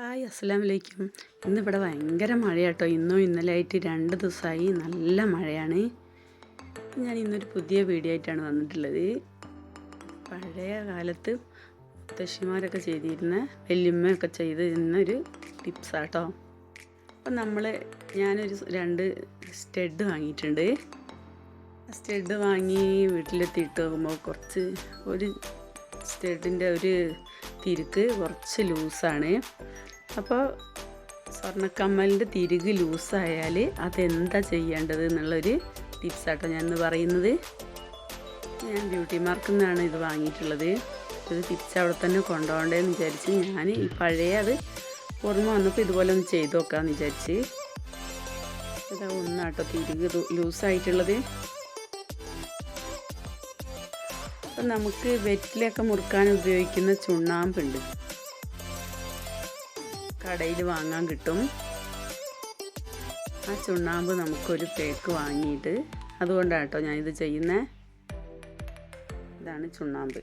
Hi അസ്സലാമു വലൈക്കും ഇന്നിവിടെ ഭയങ്കര മഴയാട്ടോ. ഇന്നും ഇന്നലെ ആയിട്ട് രണ്ട് ദിവസമായി നല്ല മഴയാണ്. ഞാൻ ഇന്നൊരു പുതിയ വീഡിയോ ആയിട്ടാണ് വന്നിട്ടുള്ളത്. പഴയ കാലത്ത് മുത്തശ്ശിമാരൊക്കെ ചെയ്തിരുന്ന വല്യമ്മയൊക്കെ ചെയ്തിരുന്ന ഒരു ടിപ്സാട്ടോ. അപ്പം നമ്മൾ ഞാനൊരു രണ്ട് സ്റ്റെഡ് വാങ്ങിയിട്ടുണ്ട്. സ്റ്റെഡ് വാങ്ങി വീട്ടിലെത്തിയിട്ട് നോക്കുമ്പോൾ കുറച്ച് ഒരു സ്റ്റെഡിന്റെ ഒരു തിരുക്ക് കുറച്ച് ലൂസാണ്. അപ്പോൾ സ്വർണക്കമ്മലിന്റെ തിരുക് ലൂസായാൽ അതെന്താ ചെയ്യേണ്ടത് എന്നുള്ളൊരു ടിപ്സാട്ടോ ഞാൻ ഇന്ന് പറയുന്നത്. ഞാൻ ബ്യൂട്ടി മാർക്കിൽ നിന്നാണ് ഇത് വാങ്ങിയിട്ടുള്ളത്. ഇത് തിരിച്ച് അവിടെ തന്നെ കൊണ്ടുപോകണ്ടേന്ന് വിചാരിച്ച് ഞാൻ ഈ പഴയ അത് ഓർമ്മ വന്നപ്പോൾ ഇതുപോലെ ഒന്ന് ചെയ്ത് നോക്കാമെന്ന് വിചാരിച്ച്. ഇതാ ഒന്നാട്ടോ തിരികെ ലൂസായിട്ടുള്ളത്. അപ്പം നമുക്ക് വെറ്റിലൊക്കെ മുറുക്കാൻ ഉപയോഗിക്കുന്ന ചുണ്ണാമ്പുണ്ട്. കടയിൽ വാങ്ങാൻ കിട്ടും. ആ ചുണ്ണാമ്പ് നമുക്കൊരു പേക്ക് വാങ്ങിയിട്ട് അതുകൊണ്ടാണ് കേട്ടോ ഞാനിത് ചെയ്യുന്നത് ഇതാണ് ചുണ്ണാമ്പ്.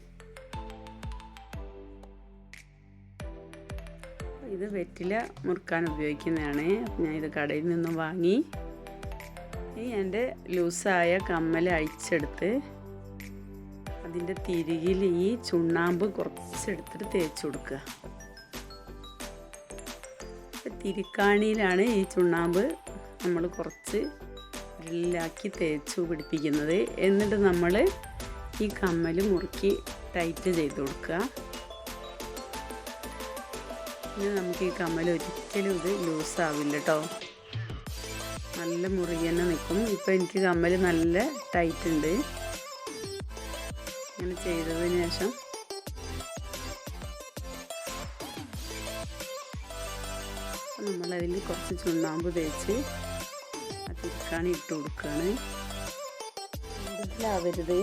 ഇത് വെറ്റില മുറുക്കാൻ ഉപയോഗിക്കുന്നതാണ്. ഞാനിത് കടയിൽ നിന്നും വാങ്ങി. ഈ എന്റെ ലൂസായ കമ്മൽ അഴിച്ചെടുത്ത് അതിന്റെ തിരികിൽ ഈ ചുണ്ണാമ്പ് കുറച്ചെടുത്തിട്ട് തേച്ച് കൊടുക്കുക. തിരിക്കാണിയിലാണ് ഈ ചുണ്ണാമ്പ് നമ്മൾ കുറച്ച് ഡ്രില്ലാക്കി തേച്ചു പിടിപ്പിക്കുന്നത്. എന്നിട്ട് നമ്മൾ ഈ കമ്മൽ മുറുക്കി ടൈറ്റ് ചെയ്ത് കൊടുക്കുക. പിന്നെ നമുക്ക് ഈ കമ്മൽ ഒരിക്കലും ഇത് ലൂസാവില്ല കേട്ടോ നല്ല മുറുകി തന്നെ നിൽക്കും. ഇപ്പം എനിക്ക് കമ്മൽ നല്ല ടൈറ്റ് ഉണ്ട്. അങ്ങനെ ചെയ്തതിന് ശേഷം നമ്മളതിൽ കുറച്ച് ചുണ്ണാമ്പ് തേച്ച് തിരിക്കാണി ഇട്ട് കൊടുക്കുകയാണ് മനസ്സിലാവരുത്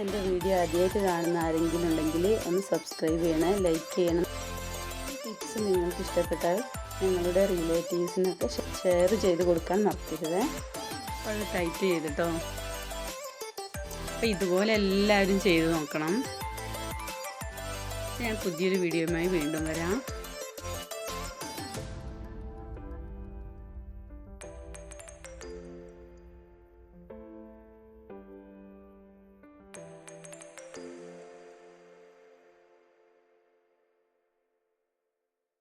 എന്റെ വീഡിയോ ആദ്യമായിട്ട് കാണുന്ന ആരെങ്കിലും ഉണ്ടെങ്കിൽ ഒന്ന് സബ്സ്ക്രൈബ് ചെയ്യണം ലൈക്ക് ചെയ്യണം. ടിപ്സ് നിങ്ങൾക്ക് ഇഷ്ടപ്പെട്ടാൽ നിങ്ങളുടെ റിലേറ്റീവ്സിനൊക്കെ ഷെയർ ചെയ്ത് കൊടുക്കാൻ മറക്കരുത്. അപ്പോൾ അത് ടൈറ്റ് ചെയ്തിട്ടോ. അപ്പോൾ ഇതുപോലെ എല്ലാവരും ചെയ്ത് നോക്കണം. ഞാൻ പുതിയൊരു വീഡിയോയുമായി വീണ്ടും വരാം.